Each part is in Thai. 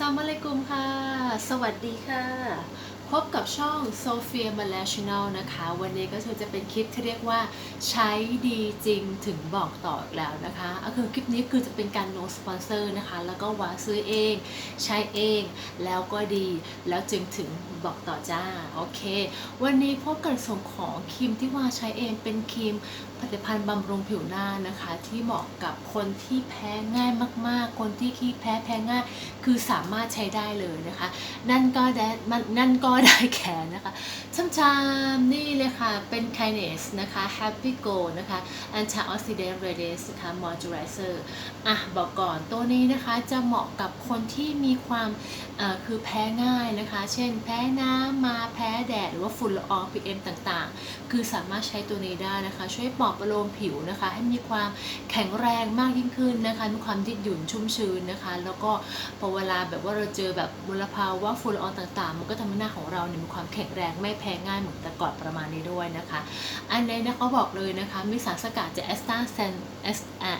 สลามอะลัยกุมค่ะ สวัสดีค่ะ พบกับช่องโซเฟียมา l ลช n น l นะคะ วันนี้ก็จะเป็นคลิปที่เรียกว่าใช้ดีจริงถึงบอกต่ออีกแล้วนะคะก็คือคลิปนี้คือจะเป็นการ no sponsor นะคะ แล้วก็ว่าซื้อเอง ใช้เองแล้วก็ดี แล้วจึงถึงบอกต่อจ้า โอเค วันนี้พบกันส่งของครีมที่ว่าใช้เองเป็นครีมผลิตภัณฑ์บำรุงผิวหน้านะคะ ที่เหมาะกับคนที่แพ้ง่ายมาก ๆ คนที่ขี้แพ้แพ้ง่าย คือสามารถใช้ได้เลยนะคะ นั่นก็ได้มันนั่นก็ได้แขนนะคะช่ำชามๆนี่เลยค่ะ เป็น Kindness นะคะ Happy Go นะคะ Antioxidant Radiance นะคะ Moisturizer อะ บอกก่อนตัวนี้นะคะจะเหมาะกับคนที่มีความคือแพ้ง่ายนะคะ เช่นแพ้น้ำมาแพ้แดด หรือว่าฝุ่นละออง PM ต่างๆ คือสามารถใช้ตัวนี้ได้นะคะ ช่วยปลอบประโลมผิวนะคะ ให้มีความแข็งแรงมากยิ่งขึ้นนะคะมีความยืดหยุ่นชุ่มชื้นนะคะ แล้วก็พอเวลาแบบว่าเราเจอแบบมลภาวะฝุ่นละอองต่างๆ มันก็ทำให้หน้าของเราเนี่ยมีความแข็งแรงไม่แพ้ง่ายเหมือนแต่ก่อนประมาณนี้ด้วยนะคะ อันนี้นะเขาบอกเลยนะคะมีสารสกัดจากแอสตาเซนแ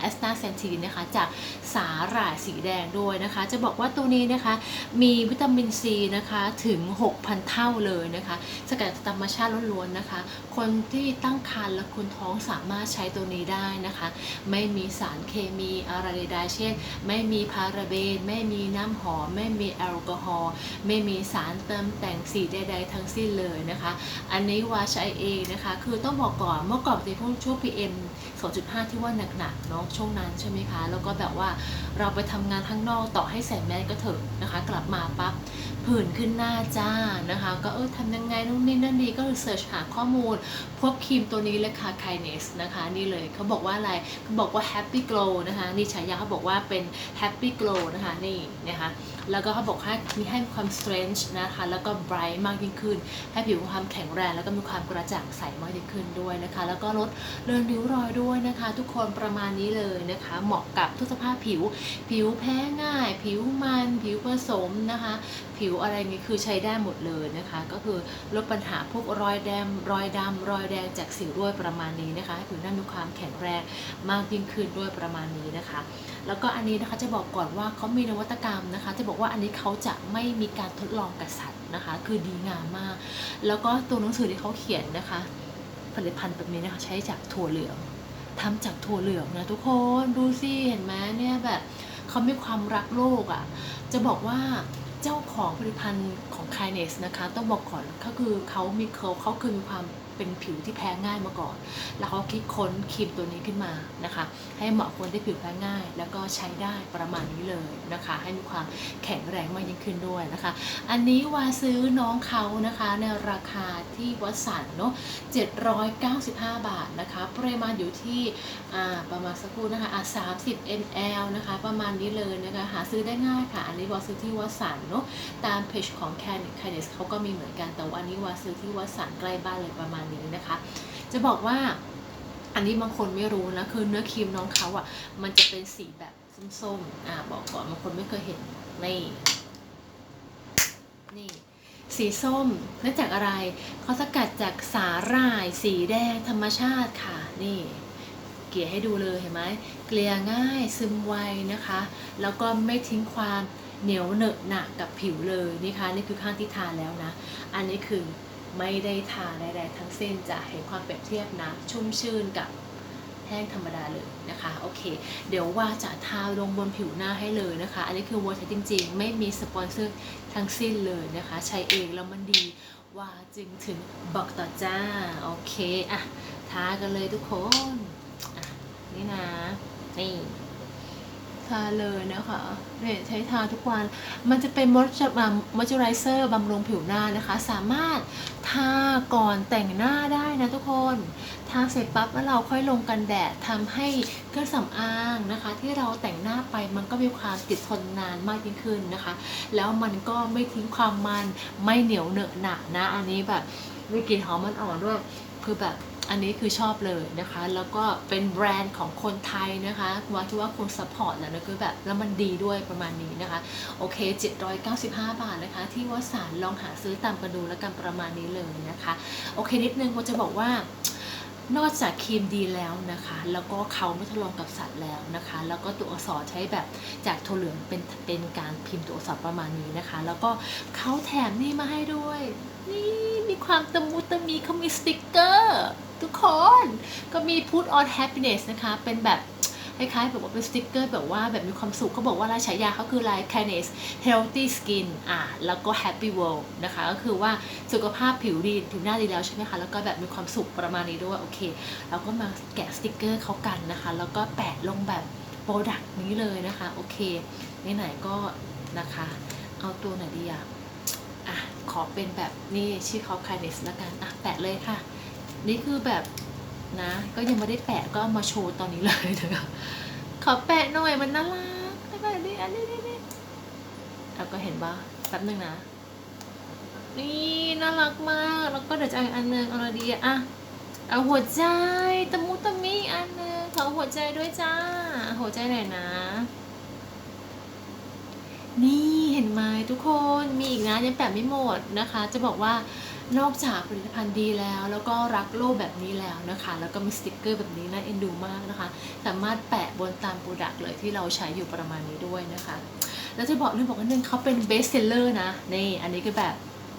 อสตาเซนทีนนะคะจากสาหร่ายสีแดงด้วยนะคะ จะบอกว่าตัวนี้นะคะมีวิตามินซีนะคะถึง 6,000 เท่าเลยนะคะ สกัดธรรมชาติล้วนๆนะคะ คนที่ตั้งครรภ์และคุณท้องสาามารถใช้ตัวนี้ได้นะคะ ไม่มีสารเคมีอะไรใดๆเช่น ไม่มีพาราเบน ไม่มีน้ำหอม ไม่มีแอลกอฮอล์ไม่มีสารเติมแต่งสีใดๆทั้งสิ้นเลยนะคะ อันนี้ว่าใช้เองนะคะ คือต้องบอกก่อนเมื่อก่อนในพวกช่วง PM 2.5 ที่ว่าหนักๆเนาะช่วงนั้นใช่ไหมคะ แล้วก็แบบว่าเราไปทำงานข้างนอกต่อให้ใส่แมสก็เถอะนะคะ กลับมาปั๊บ ผื่นขึ้นหน้าจ้านะคะก็เออทำยังไงนู่นนี่นั่นดีก็เสิร์ชหาข้อมูล พบครีมตัวนี้เลยค่ะ Kindness นะคะนี่เลยเขาบอกว่าอะไรเขาบอกว่า Happy Glow นะคะนี่ฉายาเขาบอกว่าเป็น Happy Glow นะคะนี่นะคะแล้วก็เขาบอกให้มีให้ความ strange นะคะแล้วก็ bright มากยิ่งขึ้น ให้ผิวมีความแข็งแรงแล้วก็มีความกระจ่างใสมากยิ่งขึ้นด้วยนะคะ แล้วก็ลดเลือนริ้วรอยด้วยนะคะ ทุกคนประมาณนี้เลยนะคะ เหมาะกับทุกสภาพผิว ผิวแพ้ง่าย ผิวมัน ผิวผสมนะคะ ผิวอะไรนี้คือใช้ได้หมดเลยนะคะ ก็คือลดปัญหาพวกรอยแดงรอยดำรอยแดงจากสิวด้วยประมาณนี้นะคะให้ผิวหน้ามีความแข็งแรงมากยิ่งขึ้นด้วยประมาณนี้นะคะ แล้วก็อันนี้นะคะจะบอกก่อนว่าเขามีนวัตกรรมนะคะ จะบอกว่าอันนี้เขาจะไม่มีการทดลองกับสัตว์นะคะ คือดีงามมาก แล้วก็ตัวหนังสือที่เขาเขียนนะคะ ผลิตภัณฑ์แบบนี้นะคะใช้จากถั่วเหลืองทำจากถั่วเหลืองนะทุกคนดูสิเห็นไหมเนี่ยแบบเขามีความรักโลกอะ่ะ จะบอกว่า เจ้าของผลิตภัณฑ์ของ k i n e s นะคะ ต้องบอกก่อนก็คือเขามีเขาเขาคือมีความ เป็นผิวที่แพ้ง่ายมาก่อน แล้วเขาคิดค้นครีมตัวนี้ขึ้นมานะคะ ให้เหมาะคนที่ผิวแพ้ง่าย แล้วก็ใช้ได้ประมาณนี้เลยนะคะ ให้มีความแข็งแรงมากยิ่งขึ้นด้วยนะคะ อันนี้วาซื้อน้องเขานะคะในราคาที่วัสันเนาะ795 บาทนะคะ ปริมาณอยู่ที่ประมาณสักครู่นะคะอะ30 ml นะคะ ประมาณนี้เลยนะคะ หาซื้อได้ง่ายค่ะ อันนี้วาซื้อที่วัสันเนาะตามเพจของ Can c a n e s เขาก็มีเหมือนกันแต่ว่าอันนี้วาซื้อที่วัสันใกล้บ้านเลยประมาณนี้นะคะ จะบอกว่าอันนี้บางคนไม่รู้นะคือเนื้อครีมน้องเขาอะ มันจะเป็นสีแบบส้มๆอ่าบอกก่อนบางคนไม่เคยเห็นนี่นี่สีส้มเนื่องจากอะไรเขาสกัดจากสาหร่าย สีแดงธรรมชาติค่ะ นี่ เกลี่ยให้ดูเลยเห็นไหมเกลี่ยง่ายซึมไวนะคะ แล้วก็ไม่ทิ้งความเหนียวเหนอะหนะกับผิวเลยนี่คะนี่คือข้างที่ทานแล้วนะ อันนี้คือ ไม่ได้ทาใดๆทั้งสิ้นจะเห็นความเปรียบเทียบนะชุ่มชื่นกับแห้งธรรมดาเลยนะคะโอเค เดี๋ยวว่าจะทาลงบนผิวหน้าให้เลยนะคะ อันนี้คือวัวใช้จริง ๆ ไม่มีสปอนเซอร์ทั้งสิ้นเลยนะคะ ใช้เองแล้วมันดีว่าจึงถึงบอกต่อจ้าโอเคอะทากันเลยทุกคนอะนี่นะนี่ทาเลยนะคะเนี่ยใช้ทาทุกวัน มันจะเป็นมอยเจอไรเซอร์บำรุงผิวหน้านะคะ สามารถ ก่อนแต่งหน้าได้นะทุกคน ทาเสร็จปั๊บแล้วเราค่อยลงกันแดดทำให้เครื่องสำอางนะคะ ที่เราแต่งหน้าไปมันก็มีความติดทนนานมากยิ่งขึ้นนะคะ แล้วมันก็ไม่ทิ้งความมันไม่เหนียวเหนอะหนะนะ อันนี้แบบมีกลิ่นหอมมันอ่อนด้วยคือแบบ อันนี้คือชอบเลยนะคะ แล้วก็เป็นแบรนด์ของคนไทยนะคะว่าที่ว่าคนซัพพอร์ตแล้วนะคือแบบแล้วมันดีด้วยประมาณนี้นะคะ โอเค 795 บาทนะคะ ที่วัดสารลองหาซื้อตามกันดูแล้วกันประมาณนี้เลยนะคะ โอเคนิดนึงผมจะบอกว่านอกจากครีมดีแล้วนะคะ แล้วก็เขาไม่ทดลองกับสัตว์แล้วนะคะ แล้วก็ตัวอักษรใช้แบบจากถั่วเหลืองเป็นเป็นการพิมพ์ตัวอักษรประมาณนี้นะคะ แล้วก็เขาแถมนี่มาให้ด้วย นี่มีความตะมุตะมีเขามีสติกเกอร์ ทุกคนก็มี put on happiness นะคะ เป็นแบบคล้ายๆแบบว่าเป็นสติกเกอร์แบบว่าแบบมีความสุขเขาบอกว่าลายฉายาเขาคือลาย kindness healthy skin อะแล้วก็ happy world นะคะ ก็คือว่าสุขภาพผิวดีผิวหน้าดีแล้วใช่ไหมคะ แล้วก็แบบมีความสุขประมาณนี้ด้วย โอเค เราก็มาแกะสติกเกอร์เขากันนะคะ แล้วก็แปะลงแบบโปรดักต์นี้เลยนะคะ โอเคไหนๆก็นะคะ เอาตัวไหนดีอะอะ ขอเป็นแบบนี่ชื่อเขา kindness แล้วกัน อะ แปะเลยค่ะ นี่คือแบบนะ ก็ยังไม่ได้แปะก็มาโชว์ตอนนี้เลยนะคะขอแปะหน่อยมันน่ารักแบบนี้อันนี้นี่เอาก็เห็นป่ะแป๊บนึงนะ นี่น่ารักมากแล้วก็เดี๋ยวจะเอาอีกอันหนึงเอาอะไรดีอะอะเอาหัวใจตะมุตะมิอันหนึงขอหัวใจด้วยจ้าหัวใจหน่อยนะ นี่ ห็นไหมทุกคนมีอีกนะยังแปะไม่หมดนะคะ จะบอกว่านอกจากผลิตภัณฑ์ดีแล้ว แล้วก็รักโลกแบบนี้แล้วนะคะ แล้วก็มีสติกเกอร์แบบนี้น่าเอ็นดูมากนะคะ สามารถแปะบนตามโปรดักต์เลยที่เราใช้อยู่ประมาณนี้ด้วยนะคะ แล้วจะบอกเรื่องบอกว่านึงเขาเป็นเบสเซลเลอร์นะนี่อันนี้ก็แบบ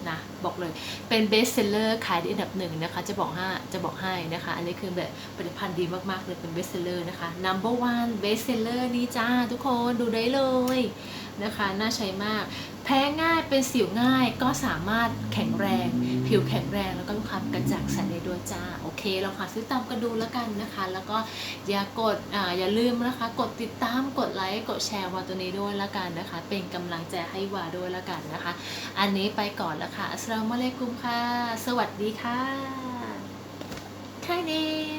นะบอกเลยเป็นเบสเซลเลอร์ขายได้อันดับหนึ่งนะคะ จะบอกให้จะบอกให้นะคะ อันนี้คือแบบผลิตภัณฑ์ดีมากๆเลยเป็นเบสเซลเลอร์นะคะ number one best seller นี่จ้าทุกคนดูได้เลย นะคะน่าใช้มาก แพ้ง่ายเป็นสิวง่ายก็สามารถแข็งแรง ผิวแข็งแรงแล้วก็ลูกค้ากระจ่างใสได้ด้วยจ้าโอเคลองหาซื้อตามกันดูแล้วกันนะคะ แล้วก็อย่ากดออย่าลืมนะคะ กดติดตามกดไลค์กดแชร์วาตัวนี้ด้วยแล้วกันนะคะ เป็นกำลังใจให้วาด้วยแล้วกันนะคะ อันนี้ไปก่อนแล้วค่ะอัสลามุอะลัยกุมค่ะ สวัสดีค่ะค่ายเนส